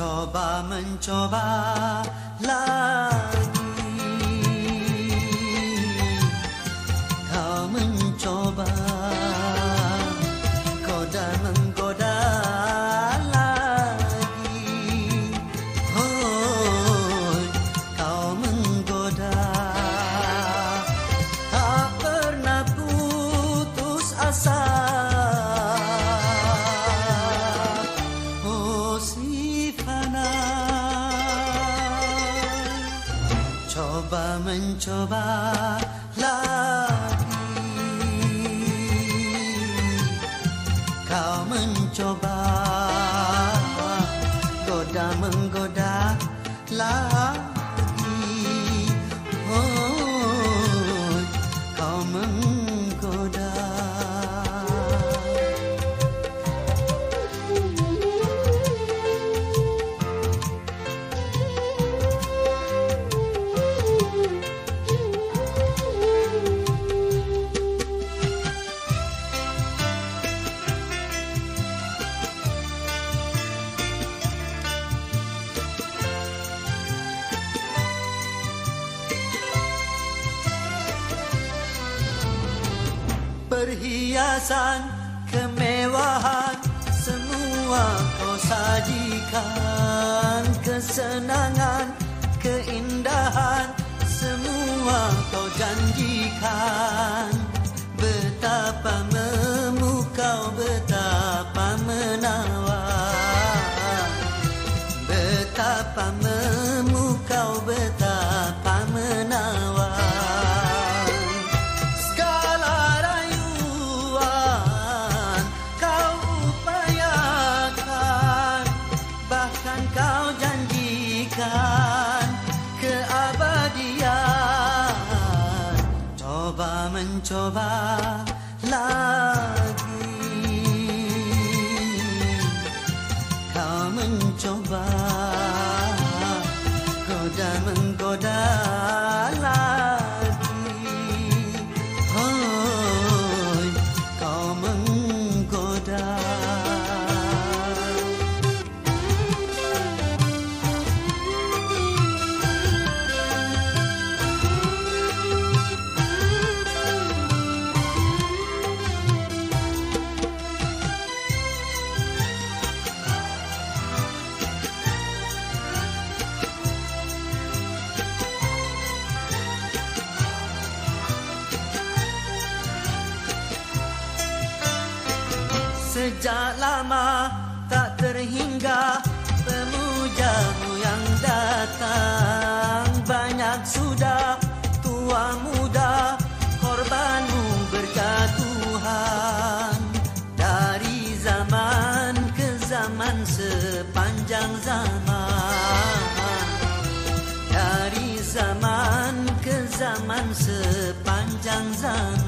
Coba mencoba lagi Coba mencoba lagi. Kau mencoba Goda menggoda lagi. Oh Perhiasan, kemewahan. Semua kau sajikan Kesenangan, keindahan. Semua kau janjikan. Betapa memukau, betapa menawan. Betapa memukau, Coba mencoba lagi Sejak lama tak terhingga pemujamu yang datang. Banyak sudah tua muda korbanmu berjatuhan. Dari zaman ke zaman sepanjang zaman. Dari zaman ke zaman sepanjang zaman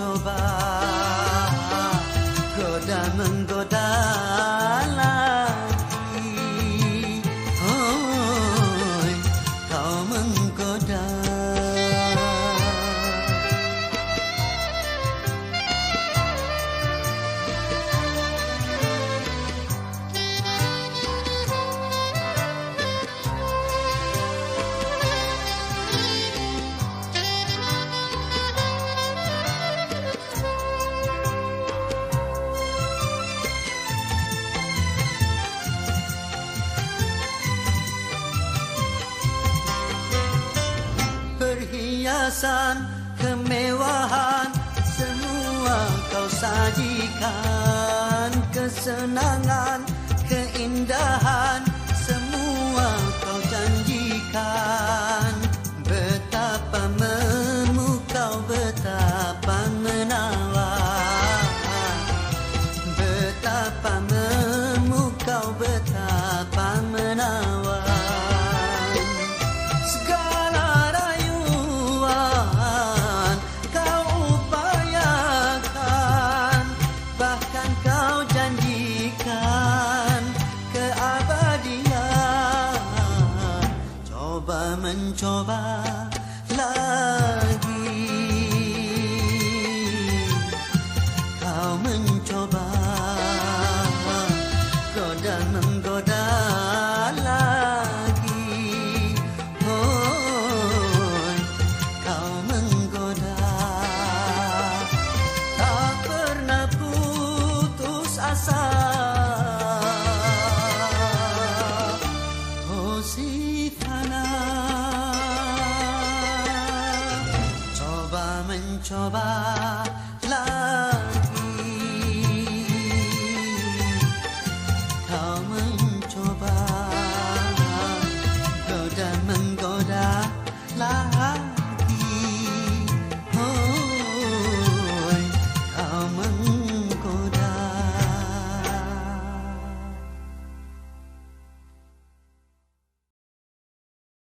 mencoba goda Perhiasan, kemewahan Semua kau sajikan. Kesenangan, keindahan من جواب لا